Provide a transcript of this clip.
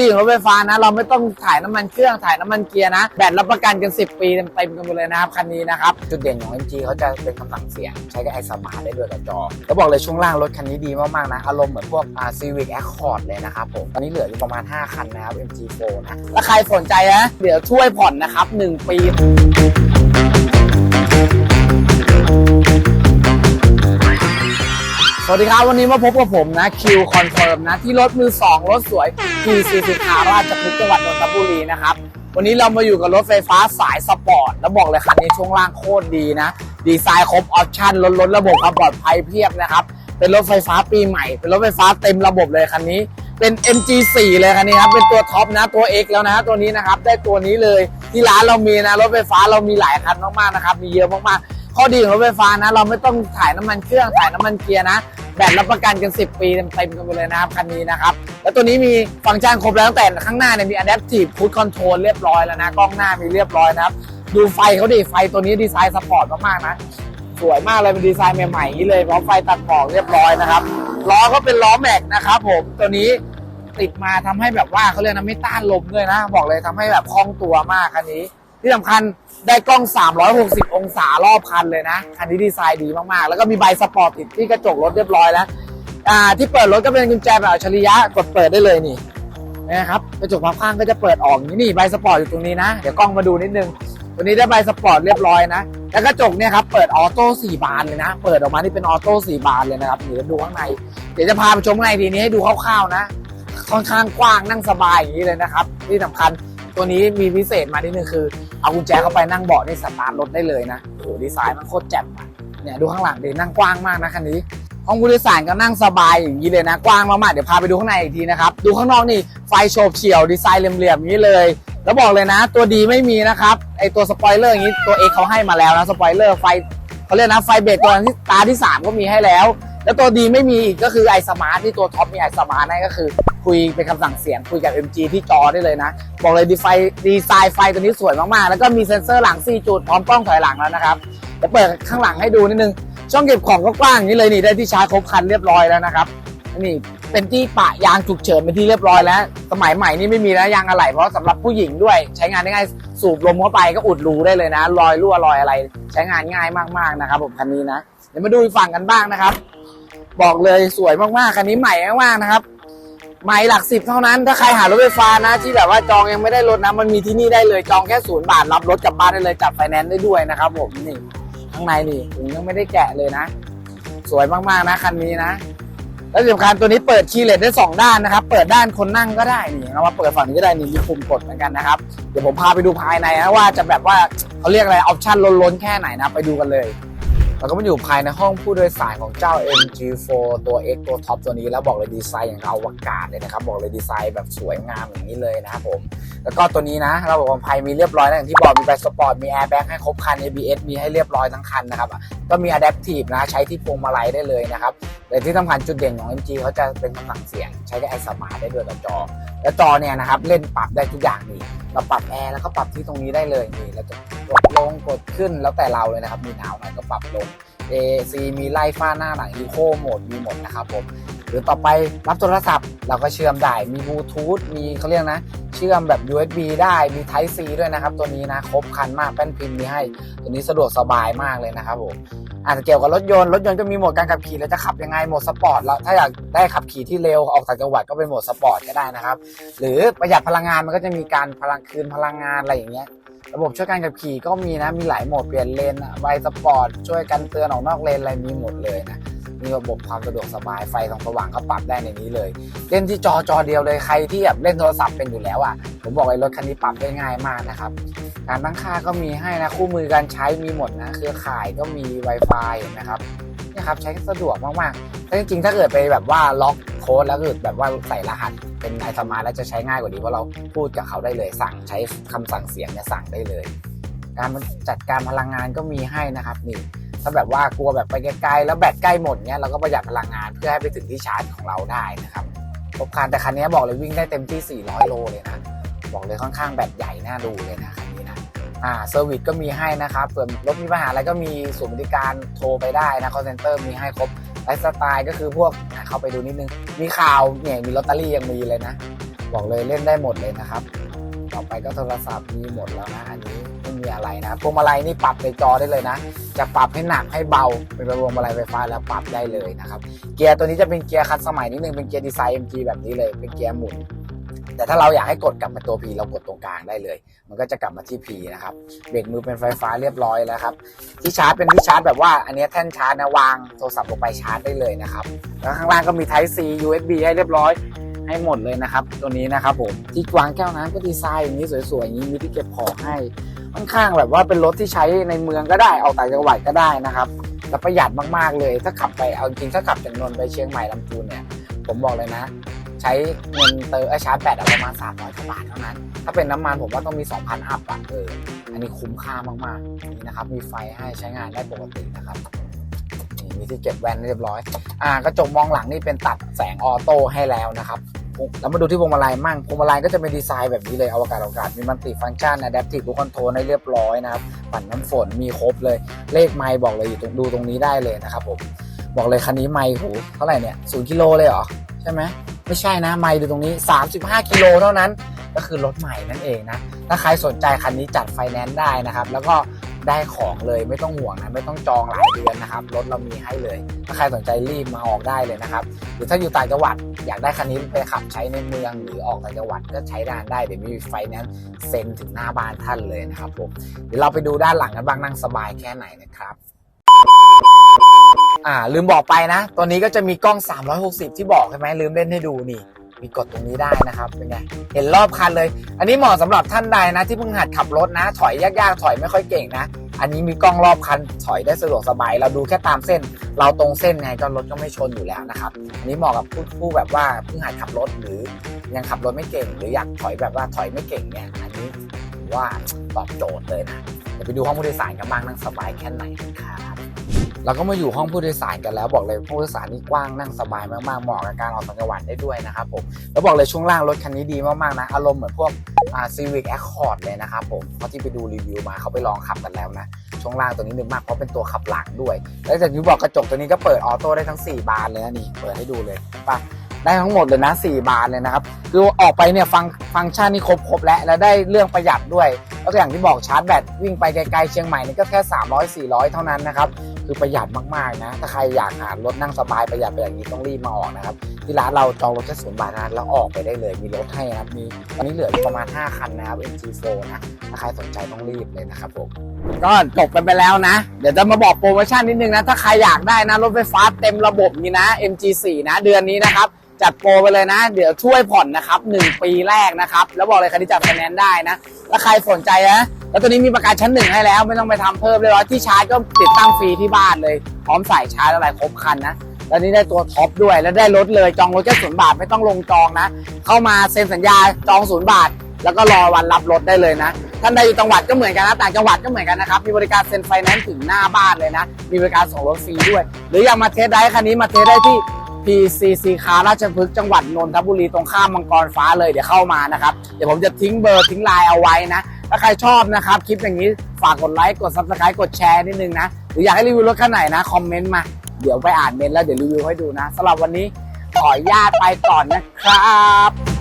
ดีของรถไฟฟ้านะ เราไม่ต้องถ่ายน้ำมันเครื่องถ่ายน้ำมันเกียร์นะ แบตรับประกันกัน 10 ปีเต็มๆกันไปเลยนะครับคันนี้นะครับ จุดเด่นของ MG เขาจะเป็นคำสั่งเสียง ใช้กับไอสมาร์ทได้ด้วยกับจอแล้วบอกเลยช่วงล่างรถคันนี้ดีมากๆนะ อารมณ์เหมือนพวกอ่า Civic Accord เลยนะครับผม ตอนนี้เหลืออยู่ประมาณ 5 คันนะครับ MG4 นะถ้าใครสนใจนะเดี๋ยวช่วยผ่อนนะครับ 1 ปี สวัสดีครับ วันนี้มาพบกับผมนะคิวคอนเฟิร์มนะ ที่รถมือ 2 รถสวย P40 ขาราชพฤกษ์จังหวัดนนทบุรีนะครับ วันนี้เรามาอยู่กับรถไฟฟ้าสายสปอร์ต แล้วบอกเลยคันนี้ช่วงล่างโคตรดีนะ ดีไซน์ครบออปชั่นลดลดระบบความปลอดภัยเพียบนะครับ เป็นรถไฟฟ้าปีใหม่ เป็นรถไฟฟ้าเต็มระบบเลยคันนี้ เป็น MG4 เลยคันนี้ครับ เป็นตัวท็อปนะตัว X แล้วนะตัวนี้นะครับ ได้ตัวนี้เลยที่ร้านเรามีนะรถไฟฟ้าเรามีหลายคันมากๆนะครับ มีเยอะมากๆ ข้อดีของรถไฟฟ้านะ เราไม่ต้องถ่ายน้ำมันเครื่องถ่ายน้ำมันเกียร์นะ แบตรับประกันกัน 10 ปีเต็มๆกันไปเลยนะครับคันนี้นะครับ แล้วตัวนี้มีฟังก์ชันครบแล้วตั้งแต่ข้างหน้าเนี่ยมี Adaptive Cruise Control เรียบร้อยแล้วนะกล้องหน้ามีเรียบร้อยนะครับดูไฟเขาดิไฟตัวนี้ดีไซน์สปอร์ตมากๆนะสวยมากเลยเป็นดีไซน์ใหม่ๆนี้เลยพร้อมไฟตัดหมอกเรียบร้อยนะครับล้อก็เป็นล้อแม็กนะครับผมตัวนี้ติดมาทำให้แบบว่าเขาเรียกนะไม่ต้านลมด้วยนะ บอกเลยทำให้แบบคล่องตัวมากคันนี้ ที่สำคัญได้กล้อง 360 องศารอบคันเลยนะ คันนี้ดีไซน์ดีมากๆ แล้วก็มีใบสปอร์ตติดที่กระจกรถเรียบร้อยแล้วอ่าที่เปิดรถก็เป็นกุญแจแบบอัจฉริยะกดเปิดได้เลยนี่นะครับกระจกพับข้างก็จะเปิดออกนี้นี่ใบสปอร์ตอยู่ตรงนี้นะเดี๋ยวกล้องมาดูนิดนึงตัวนี้ได้ใบสปอร์ตเรียบร้อยนะแล้วกระจกเนี่ยครับเปิดออโต้4บานเลยนะ เปิดออกมานี่เป็นออโต้4บานเลยนะครับเดี๋ยวดูข้างใน เดี๋ยวจะพาไปชมข้างในทีนี้ให้ดูคร่าวๆนะค่อนข้างกว้างนั่งสบายอย่างนี้เลยนะครับ ที่สำคัญตัวนี้มีพิเศษมานิดนึงคือ เอากุญแจเข้าไปนั่งเบาะนี่สตาร์ทรถได้เลยนะโอ้ดีไซน์มันโคตรแจ่มอะเนี่ยดูข้างหลังดินั่งกว้างมากนะคันนี้ห้องผู้โดยสารก็นั่งสบายอย่างนี้เลยนะกว้างมากๆเดี๋ยวพาไปดูข้างในอีกทีนะครับดูข้างนอกนี่ไฟโฉบเฉี่ยวดีไซน์เหลี่ยมๆอย่างนี้เลย แล้วบอกเลยนะ ตัวดีไม่มีนะครับไอตัวสปอยเลอร์อย่างนี้ตัวเอกเขาให้มาแล้วนะสปอยเลอร์ไฟเขาเรียกนะไฟเบรกตัวที่ตาที่ 3 ก็มีให้แล้ว แล้วตัวดีไม่มีอีกก็คือไอสมาร์ทที่ตัวท็อปมีไอสมาร์ทนั่นก็คือ คุยเป็นคำสั่งเสียงคุยกับ MG ที่จอได้เลยนะ บอกเลยดีไฟดีไซน์ไฟตัวนี้สวยมาก ๆ แล้วก็มีเซ็นเซอร์หลัง 4 จุด พร้อมกล้องถอยหลังแล้วนะครับเดี๋ยวเปิดข้างหลังให้ดูนิดนึง ช่องเก็บของก็กว้างอย่างนี้เลยนี่ได้ที่ชาร์จครบคันเรียบร้อยแล้วนะครับนี่เป็นที่ปะยางฉุกเฉินเป็นที่เรียบร้อยแล้ว สมัยใหม่นี่ไม่มีแล้วยางอะไหล่เพราะสำหรับผู้หญิงด้วย ใช้งานได้ง่ายสูบลมเข้าไปก็อุดรูได้เลยนะ รอยรั่วรอยอะไร ใช้งานง่ายมากๆนะครับผมคันนี้นะเดี๋ยวมาดูอีกฝั่งกันบ้างนะครับ บอกเลยสวยมากๆคันนี้ใหม่มากๆนะครับ ใหม่หลักสิบเท่านั้นถ้าใครหารถไฟฟ้านะ ที่แบบว่าจองยังไม่ได้รถนะมันมีที่นี่ได้เลยจองแค่ศูนย์บาทรับรถกลับบ้านได้เลยจับไฟแนนซ์ได้ด้วยนะครับ ผมนี่ข้างในนี่ผมยังไม่ได้แกะเลยนะ สวยมากๆนะคันนี้นะแล้วสำคัญตัวนี้เปิดคีย์เลสได้สองด้านนะครับ เปิดด้านคนนั่งก็ได้นี่เอามาเปิดฝั่งนี้ก็ได้นี่มีปุ่มกดเหมือนกันนะครับเดี๋ยวผมพาไปดูภายในนะว่าจะแบบว่าเขาเรียกอะไรออปชั่นล้นๆแค่ไหนนะไปดูกันเลย เราก็มาอยู่ภายในห้องผู้โดยสารของเจ้า MG4 ตัว X ตัวท็อปตัวนี้แล้วบอกเลยดีไซน์อย่างอวกาศเลยนะครับ บอกเลยดีไซน์แบบสวยงามอย่างนี้เลยนะครับผม แล้วก็ตัวนี้นะระบบความภัยมีเรียบร้อยนะอย่างที่บอกมีไบสปอร์ตมีแอร์แบ็กให้ครบคัน ABS มีให้เรียบร้อยทั้งคันนะครับ ก็มี Adaptive นะใช้ที่พวงมาลัยได้เลยนะครับแต่ที่สำคัญจุดเด่นของ MG เขาจะเป็นคำสั่งเสียง ใช้กับไอสมาร์ทได้ด้วยกับจอ แล้วจอเนี่ยนะครับเล่นปรับได้ทุกอย่างนี่เราปรับแอร์แล้วก็ปรับที่ตรงนี้ได้เลยนี่เราจะ กดลงกดขึ้นแล้วแต่เราเลยนะครับ มีหนาวหน่อยก็ปรับลง AC มีไล่ฟ้าหน้าหลัง Eco โหมดมีหมดนะครับผมหรือต่อไปรับโทรศัพท์เราก็เชื่อมได้มีบลูทูธมีเขาเรียกนะ เชื่อมแบบ USB ได้มี Type C ด้วยนะครับ ตัวนี้นะครบครันมากแป้นพิมพ์มีให้ ตัวนี้สะดวกสบายมากเลยนะครับผมอาจจะเกี่ยวกับรถยนต์รถยนต์ก็มีโหมดการขับขี่แล้วจะขับยังไงโหมดสปอร์ตแล้วถ้าอยากได้ขับขี่ที่เร็วออกต่างจังหวัดก็เป็นโหมดสปอร์ตก็ได้นะครับ หรือประหยัดพลังงานมันก็จะมีการพลังคืนพลังงานอะไรอย่างเงี้ย ระบบช่วยการขับขี่ก็มีนะ มีหลายโหมดเปลี่ยนเลนอะไวสปอร์ต ช่วยกันเตือนออกนอกเลนอะไรมีหมดเลยนะ มีระบบความสะดวกสบาย ไฟส่องสว่างก็ปรับได้ในนี้เลย เล่นที่จอจอเดียวเลย ใครที่แบบเล่นโทรศัพท์เป็นอยู่แล้วอะ ผมบอกเลยรถคันนี้ปรับได้ง่ายมากนะครับ การตั้งค่าก็มีให้นะ คู่มือการใช้มีหมดนะ เครือข่ายก็มี Wi-Fi นะครับ นี่ยครับใช้สะดวกมากๆแต่จริงๆถ้าเกิดไปแบบว่าล็อกโค้ดแล้วเกิดแบบว่าใส่รหัสเป็นไอสมาร์แล้วจะใช้ง่ายกว่านี้เพราะเราพูดกับเขาได้เลยสั่งใช้คำสั่งเสียงเนี่ยสั่งได้เลยการจัดการพลังงานก็มีให้นะครับนี่ถ้าแบบว่ากลัวแบบไปไกลๆแล้วแบตใกล้หมดเนี้ยเราก็ประหยัดพลังงานเพื่อให้ไปถึงที่ชาร์จของเราได้นะครับครบครันแต่คันนี้บอกเลยวิ่งได้เต็มที่ 400 โลเลยนะบอกเลยค่อนข้างแบตใหญ่น่าดูเลยนะคันนี้นะ อ่าเซอร์วิสก็มีให้นะครับเผื่อรถมีปัญหาอะไรก็มีศูนย์บริการโทรไปได้นะ call center มีให้ครบไลฟ์สไตล์ก็คือพวกเข้าไปดูนิดนึง มีข่าวเนี่ยมีลอตเตอรี่ยังมีเลยนะ บอกเลยเล่นได้หมดเลยนะครับ ต่อไปก็โทรศัพท์มีหมดแล้วนะอันนี้ไม่มีอะไรนะพวงมาลัยนี่ปรับในจอได้เลยนะ จะปรับให้หนักให้เบาเป็นพวงมาลัยไฟฟ้าแล้วปรับได้เลยนะครับ เกียร์ตัวนี้จะเป็นเกียร์คันสมัยนิดนึงเป็นเกียร์ดีไซน์ MG แบบนี้เลยเป็นเกียร์หมุน แต่ถ้าเราอยากให้กดกลับมาตัว P เรากดตรงกลางได้เลย มันก็จะกลับมาที่ P นะครับเบรกมือเป็นไฟฟ้าเรียบร้อยแล้วครับที่ชาร์จเป็นที่ชาร์จแบบว่าอันนี้แท่นชาร์จนะวางโทรศัพท์ลงไปชาร์จได้เลยนะครับแล้วข้างล่างก็มี Type C USB ให้เรียบร้อยให้หมดเลยนะครับ ตัวนี้นะครับผมที่วางแก้วน้ำก็ดีไซน์อย่างนี้สวยๆอย่างนี้มีที่เก็บของให้ค่อนข้างแบบว่าเป็นรถที่ใช้ในเมืองก็ได้ออกต่างจังหวัดก็ได้นะครับแต่ประหยัดมากๆเลย ถ้าขับไปเอาจริงถ้าขับจากนนท์ไปเชียงใหม่ลำพูนเนี่ยผมบอกเลยนะ ใช้เงินเติมเอ้ยชาร์จแบตประมาณ 300กว่าบาทเท่านั้น ถ้าเป็นน้ำมันผมว่าต้องมี 2,000 อัพอะเอออันนี้คุ้มค่ามากๆนี่นะครับ มีไฟให้ใช้งานได้ปกตินะครับนี่มีที่เก็บแว่นเรียบร้อย อ่ากระจกมองหลังนี่เป็นตัดแสงออโต้ให้แล้วนะครับแล้วมาดูที่พวงมาลัยมั่งพวงมาลัยก็จะเป็นดีไซน์แบบนี้เลยอวกาศอวกาศมีมันติฟังก์ชัน Adaptive Cruise Control ให้เรียบร้อยนะครับปั่นน้ำฝนมีครบเลย เลขไมล์บอกเลยอยู่ตรงดูตรงนี้ได้เลยนะครับผมบอกเลยคันนี้ไมล์โหเท่าไหร่เนี่ยศูนย์กิโลเลยเหรอใช่ไหม ไม่ใช่นะ ไมล์ดูตรงนี้ 35 กิโลเท่านั้น ก็คือรถใหม่นั่นเองนะ ถ้าใครสนใจคันนี้จัดไฟแนนซ์ได้นะครับ แล้วก็ได้ของเลยไม่ต้องห่วงนะไม่ต้องจองหลายเดือนนะครับรถเรามีให้เลย ถ้าใครสนใจรีบมาออกได้เลยนะครับ หรือถ้าอยู่ต่างจังหวัดอยากได้คันนี้ไปขับใช้ในเมืองหรือออกต่างจังหวัดก็ใช้ด้านได้เดี๋ยวมีไฟแนนซ์เซ็นถึงหน้าบ้านท่านเลยนะครับผมเดี๋ยวเราไปดูด้านหลังกันบ้างนั่งสบายแค่ไหนนะครับ อ่า ลืมบอกไปนะ ตัวนี้ก็จะมีกล้อง 360 ที่บอกใช่ไหมลืมเล่นให้ดูนี่ มีกดตรงนี้ได้นะครับ เป็นไง เห็นรอบคันเลย อันนี้เหมาะสำหรับท่านใดนะ ที่เพิ่งหัดขับรถนะ ถอยยากๆ ถอยไม่ค่อยเก่งนะ อันนี้มีกล้องรอบคัน ถอยได้สะดวกสบาย เราดูแค่ตามเส้น เราตรงเส้นไงก็รถก็ไม่ชนอยู่แล้วนะครับ อันนี้เหมาะกับผู้ผู้แบบว่าเพิ่งหัดขับรถหรือยังขับรถไม่เก่ง หรืออยากถอยแบบว่าถอยไม่เก่งเนี่ยอันนี้ว่าตอบโจทย์เลยนะ เดี๋ยวไปดูห้องผู้โดยสารกันบ้างนั่งสบายแค่ไหนครับ เราก็มาอยู่ห้องผู้โดยสารกันแล้วบอกเลยผู้โดยสารนี่กว้างนั่งสบายมากๆเหมาะกับการออกต่างจังหวัดได้ด้วยนะครับผมแล้วบอกเลยช่วงล่างรถคันนี้ดีมากๆนะอารมณ์เหมือนพวกซีวิกแอคคอร์ดเลยนะครับผมเพราะที่ไปดูรีวิวมาเขาไปลองขับกันแล้วนะช่วงล่างตัวนี้นึกมากเพราะเป็นตัวขับหลังด้วย แล้วจากนี้บอกกระจกตัวนี้ก็เปิดออโต้ได้ทั้ง 4 บานเลยนะนี่เปิดให้ดูเลยป่ะ ได้ทั้งหมดเลยนะ 4 บานเลยนะครับ คือออกไปเนี่ยฟังฟังก์ชันนี่ครบครบแล้วแล้วได้เรื่องประหยัดด้วยแล้วอย่างที่บอกชาร์จแบตวิ่งไปไกลๆเชียงใหม่นี่ก็แค่ 300 400 เท่านั้นนะครับ คือประหยัดมากๆนะ ถ้าใครอยากหารถนั่งสบายประหยัดไปอย่างนี้ต้องรีบมาออกนะครับ ที่ร้านเราจองรถแค่ศูนย์บาทนะแล้วออกไปได้เลย มีรถให้นะครับมีตอนนี้เหลืออยู่ประมาณ 5 คันนะครับ MG4 นะถ้าใครสนใจต้องรีบเลยนะครับผมก็จบกันไปแล้วนะ เดี๋ยวจะมาบอกโปรโมชั่นนิดนึงนะ ถ้าใครอยากได้นะรถไฟฟ้าเต็มระบบนี่นะ MG4 นะเดือนนี้นะครับ จัดโปรไปเลยนะ เดี๋ยวช่วยผ่อนนะครับ 1 ปีแรกนะครับ แล้วบอกเลยคันนี้จัดไฟแนนซ์ได้นะ แล้วใครสนใจนะแล้วตัวนี้มีประกันชั้นหนึ่งให้แล้ว ไม่ต้องไปทำเพิ่มเลยร้อยที่ชาร์จก็ติดตั้งฟรีที่บ้านเลย พร้อมใส่ชาร์จอะไรครบคันนะแล้วนี้ได้ตัวท็อปด้วย แล้วได้รถเลยจองรถแค่ศูนย์บาทไม่ต้องลงจองนะ เข้ามาเซ็นสัญญาจองศูนย์บาท แล้วก็รอวันรับรถได้เลยนะท่านใดอยู่จังหวัดก็เหมือนกันนะต่างจังหวัดก็เหมือนกันนะครับมีบริการเซ็นไฟแนนซ์ถึงหน้าบ้านเลยนะ มีบริการส่งรถฟรีด้วย หรืออยากมาเทสได้คันนี้มาเทสได้ที่ PCC คาราชพฤกษ์จังหวัดนนทบุรีตรงข้ามมังกรฟ้าเลยเดี๋ยวเข้ามานะครับ เดี๋ยวผมจะทิ้งเบอร์ทิ้งไลน์เอาไว้นะ ถ้าใครชอบนะครับ คลิปอย่างนี้ฝากกดไลค์กด subscribe กดแชร์นิดนึงนะ หรืออยากให้รีวิวรถคันไหนนะ คอมเมนต์มา เดี๋ยวไปอ่านเมนต์แล้วเดี๋ยวรีวิวให้ดูนะสำหรับวันนี้ขออนุญาตไปก่อนนะครับ